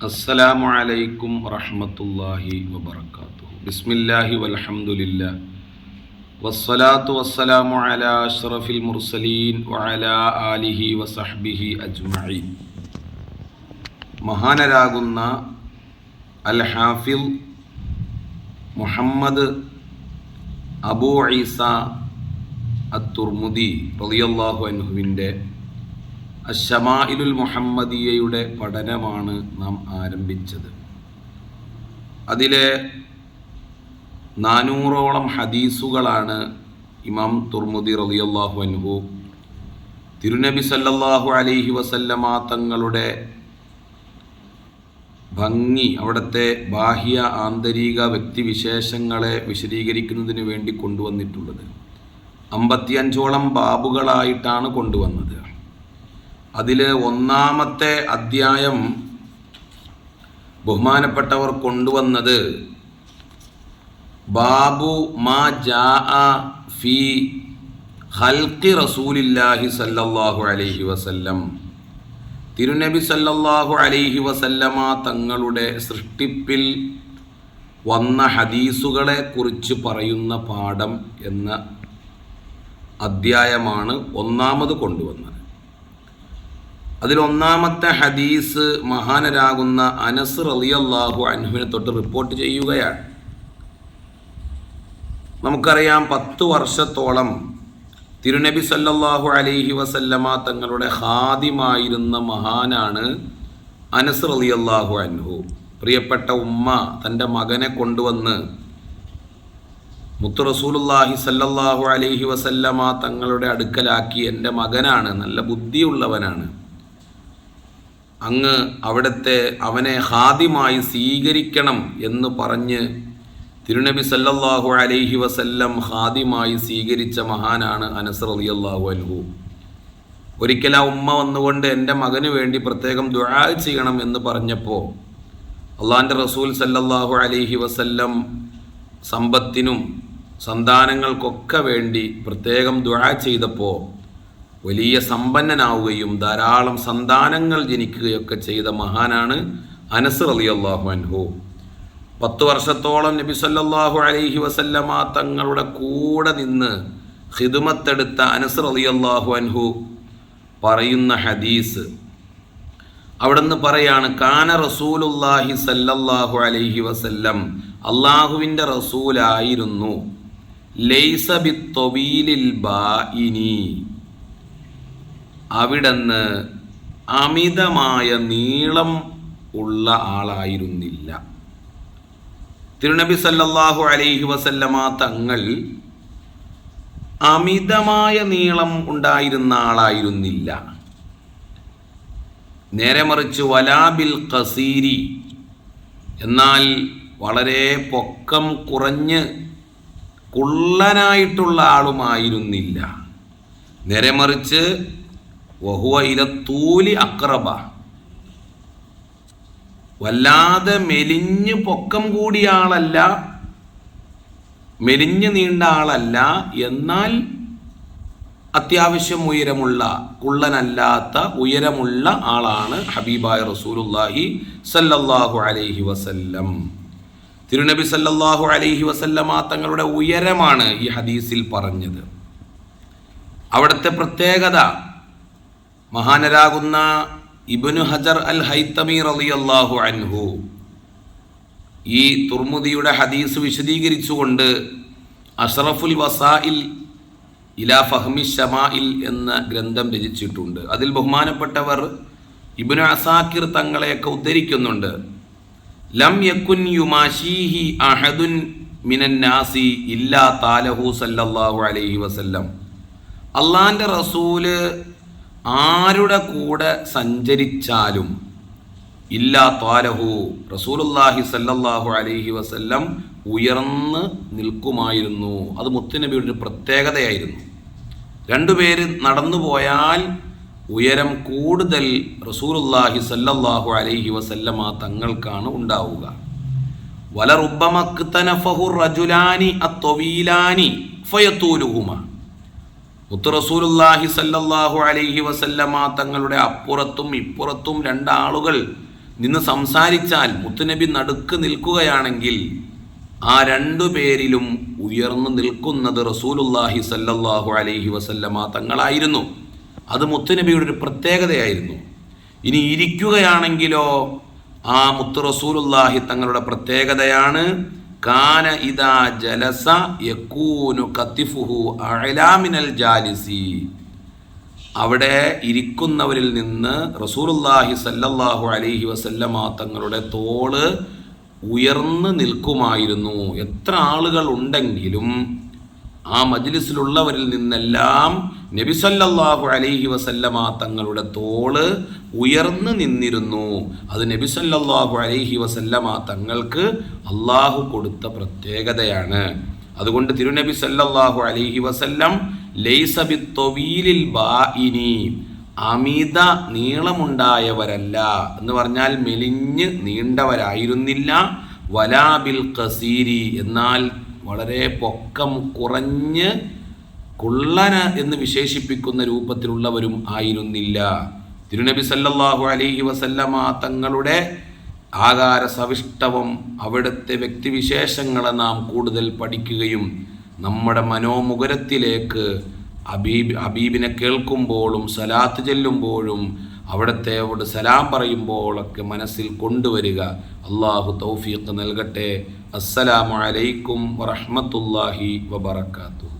അസ്സലാമു അലൈക്കും വറഹ്മത്തുള്ളാഹി വബറകാതുഹു. ബിസ്മില്ലാഹി വലഹമുല്ല വസ്സലാത്തു വസ്സലാമു അലാ അഷ്റഫിൽ മുർസലീൻ വഅലാ ആലിഹി വസഹ്ബിഹി അജ്മഈൻ. മഹാനരാകുന്ന അൽ ഹാഫിൽ മുഹമ്മദ് അബൂ ഈസ അത്തുർമുദി റളിയല്ലാഹു അൻഹുവിന്റെ അഷമായിലുൽ മുഹമ്മദിയയുടെ പഠനമാണ് നാം ആരംഭിച്ചത്. അതിലെ നാനൂറോളം ഹദീസുകളാണ് ഇമാം തുർമുദി റളിയല്ലാഹു അൻഹു തിരുനബി സല്ലല്ലാഹു അലൈഹി വസല്ലമ തങ്ങളുടെ ഭംഗി അവിടുത്തെ ബാഹ്യ ആന്തരിക വ്യക്തിവിശേഷങ്ങളെ വിശദീകരിക്കുന്നതിന് വേണ്ടി കൊണ്ടുവന്നിട്ടുള്ളത്. അമ്പത്തിയഞ്ചോളം ബാബുകളായിട്ടാണ് കൊണ്ടുവന്നത്. അതിൽ ഒന്നാമത്തെ അധ്യായം ബഹുമാനപ്പെട്ടവർ കൊണ്ടുവന്നത്. ബാബു മാ ജാ ഫി ഹൽക്കി റസൂലില്ലാഹി സല്ലല്ലാഹു അലൈഹി വസല്ലം. തിരുനബി സല്ലല്ലാഹു അലൈഹി വസല്ലമ തങ്ങളുടെ സൃഷ്ടിപ്പിൽ വന്ന ഹദീസുകളെ കുറിച്ച് പറയുന്ന പാഠം എന്ന അധ്യായമാണ് ഒന്നാമത് കൊണ്ടുവന്നത്. അതിലൊന്നാമത്തെ ഹദീസ് മഹാനരാകുന്ന അനസ് റളിയല്ലാഹു അൻഹുവിനെ തൊട്ട് റിപ്പോർട്ട് ചെയ്യുകയാണ്. നമുക്കറിയാം പത്ത് വർഷത്തോളം തിരുനബി സല്ലല്ലാഹു അലൈഹി വസല്ലമ തങ്ങളുടെ ഹാദിമായിരുന്ന മഹാനാണ് അനസ് റളിയല്ലാഹു അൻഹു. പ്രിയപ്പെട്ട ഉമ്മ തന്റെ മകനെ കൊണ്ടുവന്ന് മുത്തു റസൂലുല്ലാഹി സല്ലല്ലാഹു അലൈഹി വസല്ലമ തങ്ങളുടെ അടുക്കലാക്കി എന്റെ മകനാണ് നല്ല ബുദ്ധിയുള്ളവനാണ്. അങ്ങ് അവിടുത്തെ അവനെ ഹാദിമായി സ്വീകരിക്കണം എന്ന് പറഞ്ഞ് തിരുനബി സല്ലല്ലാഹു അലൈഹി വസല്ലം ഹാദിമായി സ്വീകരിച്ച മഹാനാണ് അനസ് റളിയല്ലാഹു അൻഹു. ഒരിക്കൽ ആ ഉമ്മ വന്നുകൊണ്ട് എന്റെ മകന് വേണ്ടി പ്രത്യേകം ദുആ ചെയ്യണം എന്ന് പറഞ്ഞപ്പോൾ അള്ളാഹിന്റെ റസൂൽ സല്ലല്ലാഹു അലൈഹി വസല്ലം സമ്പത്തിനും സന്താനങ്ങൾക്കൊക്കെ വേണ്ടി പ്രത്യേകം ദുആ ചെയ്തപ്പോൾ വലിയ സമ്പന്നനാവുകയും ധാരാളം സന്താനങ്ങൾ ജനിക്കുകയൊക്കെ ചെയ്ത മഹാനാണ് അനസ് അള്ളാഹു അൻഹു. പത്ത് വർഷത്തോളം നബി സല്ലാഹു അലൈഹി വസല്ലമ തങ്ങളുടെ കൂടെ നിന്ന് ഹിദുമത്തെടുത്ത അനസ് അള്ളാഹു അൻഹു പറയുന്ന ഹദീസ്. അവിടുന്ന് പറയാണ് കാന റസൂലുല്ലാഹി സല്ലല്ലാഹു അലൈഹി വസല്ലം അള്ളാഹുവിന്റെ റസൂലായിരുന്നു. ലൈസ ബിത്തൊബീലിൽ ബാഇനി. അവിടുന്ന് അമിതമായ നീളം ഉള്ള ആളായിരുന്നില്ല. തിരുനബി സല്ലാഹു അലൈഹി വസല്ലമ തങ്ങൾ അമിതമായ നീളം ഉണ്ടായിരുന്ന ആളായിരുന്നില്ല. നേരെ മറിച്ച് വലാബിൽ കസീരി എന്നാൽ വളരെ പൊക്കം കുറഞ്ഞ് കുള്ളനായിട്ടുള്ള ആളുമായിരുന്നില്ല. നേരെ മറിച്ച് വഹുവ ഇല തൂലി അക്രബ വല്ലാതെ മെലിഞ്ഞ് പൊക്കം കൂടിയ ആളല്ല മെലിഞ്ഞ് നീണ്ട ആളല്ല എന്നാൽ അത്യാവശ്യം ഉയരമുള്ള കുള്ളനല്ലാത്ത ഉയരമുള്ള ആളാണ് ഹബീബായ റസൂലുല്ലാഹി സല്ലല്ലാഹു അലൈഹി വസല്ലം. തിരുനബി സല്ലല്ലാഹു അലൈഹി വസല്ലമ തങ്ങളുടെ ഉയരമാണ് ഈ ഹദീസിൽ പറഞ്ഞത്. അവിടുത്തെ പ്രത്യേകത മഹാനരാകുന്ന ഇബനു ഹജർ അൽ ഹൈത്തമി റളിയല്ലാഹു അൻഹു. ഈ തുർമുദിയുടെ ഹദീസ് വിശദീകരിച്ചുകൊണ്ട് അഷറഫുൽ വസായിൽ ഇലാ ഫഹ്മി ഷമായിൽ എന്ന ഗ്രന്ഥം രചിച്ചിട്ടുണ്ട്. അതിൽ ബഹുമാനപ്പെട്ടവർ ഇബനു അസാക്കിർ തങ്ങളെയൊക്കെ ഉദ്ധരിക്കുന്നുണ്ട്. ലം യക്കുൻ യുമാഷീഹി അഹദുൻ മിനൻ നാസി ഇല്ലാ താലഹു സല്ലല്ലാഹു അലൈഹി വസല്ലം. അള്ളാന്റെ റസൂൽ ആരുടെ കൂടെ സഞ്ചരിച്ചാലും ഇല്ലാ താലഹു റസൂലുല്ലാഹി സല്ലല്ലാഹു അലൈഹി വസല്ലം ഉയർന്ന് നിൽക്കുമായിരുന്നു. അത് മുത്തുനബിയുടെ ഒരു പ്രത്യേകതയായിരുന്നു. രണ്ടുപേര് നടന്നു പോയാൽ ഉയരം കൂടുതൽ റസൂലുല്ലാഹി സല്ലല്ലാഹു അലൈഹി വസല്ലമ തങ്ങൾക്കാണ് ഉണ്ടാവുക. വലറുബമക്തനഫഹു റജുലാനി അത്തൊവീലാനി ഫയത്തൂലുഹുമ മുത്ത് റസൂലുല്ലാഹി സല്ലല്ലാഹു അലൈഹി വസല്ലമ തങ്ങളുടെ അപ്പുറത്തും ഇപ്പുറത്തും രണ്ടാളുകൾ നിന്ന് സംസാരിച്ചാൽ മുത്തുനബി നടുക്ക് നിൽക്കുകയാണെങ്കിൽ ആ രണ്ടു പേരിലും ഉയർന്നു നിൽക്കുന്നത് റസൂലുല്ലാഹി സല്ലല്ലാഹു അലൈഹി വസല്ലമ തങ്ങളായിരുന്നു. അത് മുത്തുനബിയുടെ ഒരു പ്രത്യേകതയായിരുന്നു. ഇനി ഇരിക്കുകയാണെങ്കിലോ ആ മുത്തു റസൂലുല്ലാഹി തങ്ങളുടെ പ്രത്യേകതയാണ്. കാന ഇദാ ജലസ യക്കൂനു കത്തിഫുഹു അലാമിനൽ ജാലിസി. അവിടെ ഇരിക്കുന്നവരിൽ നിന്ന് റസൂലുല്ലാഹി സല്ലല്ലാഹു അലൈഹി വസല്ലമ തങ്ങളുടെ തോൾ ഉയർന്നു നിൽക്കുമായിരുന്നു. എത്ര ആളുകൾ ഉണ്ടെങ്കിലും ആ മജ്ലിസിലുള്ളവരിൽ നിന്നെല്ലാം നബിസല്ലാഹു അലൈഹി വസല്ലമ തങ്ങളുടെ തോൾ ഉയർന്നു നിന്നിരുന്നു. അത് നബിസല്ലാഹു അലൈഹി വസല്ലമ തങ്ങൾക്ക് അള്ളാഹു കൊടുത്ത പ്രത്യേകതയാണ്. അതുകൊണ്ട് തിരുനബി സല്ലാഹു അലൈഹി വസല്ലം ലൈസ തൊവീലിൽ ബാഇനി അമിത നീളമുണ്ടായവരല്ല എന്ന് പറഞ്ഞാൽ മെലിഞ്ഞ് നീണ്ടവരായിരുന്നില്ല. വലാബിൽ കസീരി എന്നാൽ വളരെ പൊക്കം കുറഞ്ഞ് കുള്ളന എന്ന് വിശേഷിപ്പിക്കുന്ന രൂപത്തിലുള്ളവരും ആയിരുന്നില്ല. തിരുനബി സല്ലല്ലാഹു അലൈഹി വസല്ലമ തങ്ങളുടെ ആകാര സവിഷ്ടവും അവിടുത്തെ വ്യക്തിവിശേഷങ്ങളെ നാം കൂടുതൽ പഠിക്കുകയും നമ്മുടെ മനോമുഖരത്തിലേക്ക് അബീബ് അബീബിനെ കേൾക്കുമ്പോഴും സലാത്ത് ചെല്ലുമ്പോഴും അവിടുത്തെ അവിടെ സലാം പറയുമ്പോഴൊക്കെ മനസ്സിൽ കൊണ്ടുവരിക. അള്ളാഹു തൗഫീഖ് നൽകട്ടെ. അസ്സലാമു അലൈക്കും വറഹ്മത്തുള്ളാഹി വബറകാതുഹു.